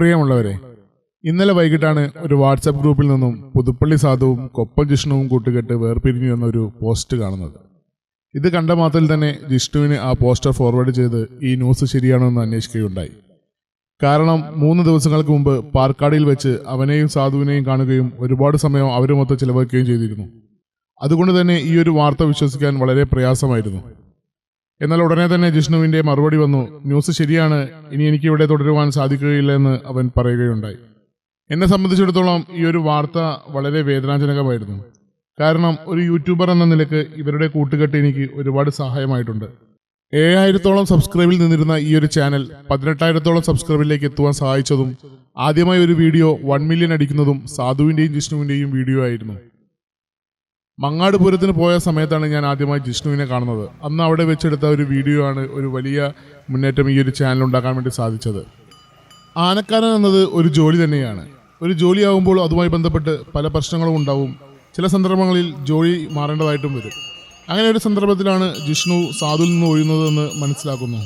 പ്രിയമുള്ളവരെ ഇന്നലെ വൈകിട്ടാണ് ഒരു വാട്സാപ്പ് ഗ്രൂപ്പിൽ നിന്നും പുതുപ്പള്ളി സാധുവും കൊപ്പം ജിഷ്ണുവും കൂട്ടുകെട്ട് വേർപിരിഞ്ഞു എന്നൊരു പോസ്റ്റ് കാണുന്നത്. ഇത് കണ്ട മാത്രയിൽ തന്നെ ജിഷ്ണുവിന് ആ പോസ്റ്റർ ഫോർവേഡ് ചെയ്ത് ഈ ന്യൂസ് ശരിയാണോ എന്ന് അന്വേഷിക്കുകയുണ്ടായി. കാരണം മൂന്ന് ദിവസങ്ങൾക്ക് മുമ്പ് പാർക്കാടിയിൽ വെച്ച് അവനെയും സാധുവിനെയും കാണുകയും ഒരുപാട് സമയം അവരുമൊത്ത് ചിലവഴിക്കുകയും ചെയ്തിരുന്നു. അതുകൊണ്ട് തന്നെ ഈ ഒരു വാർത്ത വിശ്വസിക്കാൻ വളരെ പ്രയാസമായിരുന്നു. എന്നാൽ ഉടനെ തന്നെ ജിഷ്ണുവിന്റെ മറുപടി വന്നു ന്യൂസ് ശരിയാണ് ഇനി എനിക്ക് ഇവിടെ തുടരുവാൻ സാധിക്കുകയില്ല എന്ന് അവൻ പറയുകയുണ്ടായി. എന്നെ സംബന്ധിച്ചിടത്തോളം ഈ ഒരു വാർത്ത വളരെ വേദനാജനകമായിരുന്നു. കാരണം ഒരു യൂട്യൂബർ എന്ന നിലയ്ക്ക് ഇവരുടെ കൂട്ടുകെട്ട് എനിക്ക് ഒരുപാട് സഹായമായിട്ടുണ്ട്. ഏഴായിരത്തോളം സബ്സ്ക്രൈബിൽ നിന്നിരുന്ന ഈ ഒരു ചാനൽ പതിനെട്ടായിരത്തോളം സബ്സ്ക്രൈബിലേക്ക് എത്തുവാൻ സഹായിച്ചതും ആദ്യമായി ഒരു വീഡിയോ വൺ മില്യൺ അടിക്കുന്നതും സാധുവിന്റെയും ജിഷ്ണുവിന്റെയും വീഡിയോ ആയിരുന്നു. മങ്ങാട് പൂരത്തിന് പോയ സമയത്താണ് ഞാൻ ആദ്യമായി ജിഷ്ണുവിനെ കാണുന്നത്. അന്ന് അവിടെ വെച്ചെടുത്ത ഒരു വീഡിയോ ആണ് ഒരു വലിയ മുന്നേറ്റം ഈ ഒരു ചാനൽ ഉണ്ടാക്കാൻ വേണ്ടി സാധിച്ചത്. ആനക്കാരൻ എന്നത് ഒരു ജോലി തന്നെയാണ്. ഒരു ജോലിയാകുമ്പോൾ അതുമായി ബന്ധപ്പെട്ട് പല പ്രശ്നങ്ങളും ഉണ്ടാവും. ചില സന്ദർഭങ്ങളിൽ ജോലി മാറേണ്ടതായിട്ടും വരും. അങ്ങനെ ഒരു സന്ദർഭത്തിലാണ് ജിഷ്ണു സാധുവിൽ നിന്ന് ഒഴിയുന്നതെന്ന് മനസ്സിലാക്കുന്നു.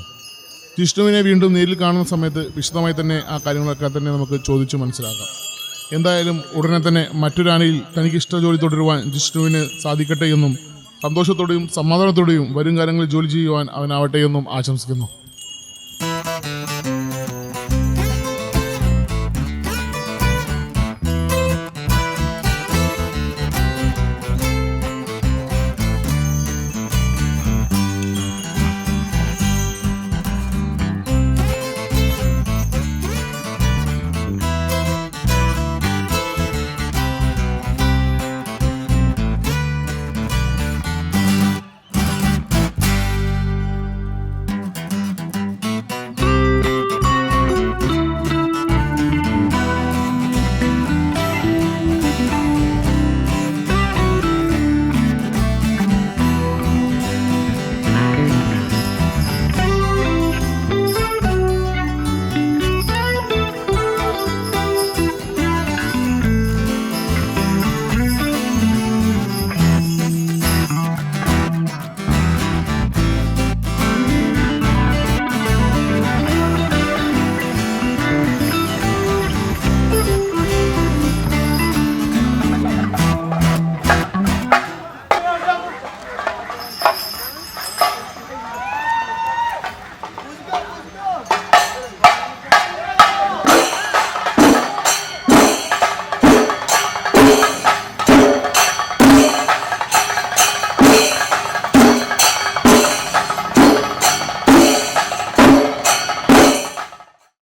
ജിഷ്ണുവിനെ വീണ്ടും നേരിൽ കാണുന്ന സമയത്ത് വിശദമായി തന്നെ ആ കാര്യങ്ങളൊക്കെ തന്നെ നമുക്ക് ചോദിച്ചു മനസ്സിലാക്കാം. എന്തായാലും ഉടനെ തന്നെ മറ്റൊരാനയിൽ തനിക്ക് ഇഷ്ട ജോലി തുടരുവാൻ ജിഷ്ണുവിന് സാധിക്കട്ടെ എന്നും സന്തോഷത്തോടെയും സമാധാനത്തോടെയും വരും കാലങ്ങളിൽ ജോലി ചെയ്യുവാൻ അവനാവട്ടെ എന്നും ആശംസിക്കുന്നു.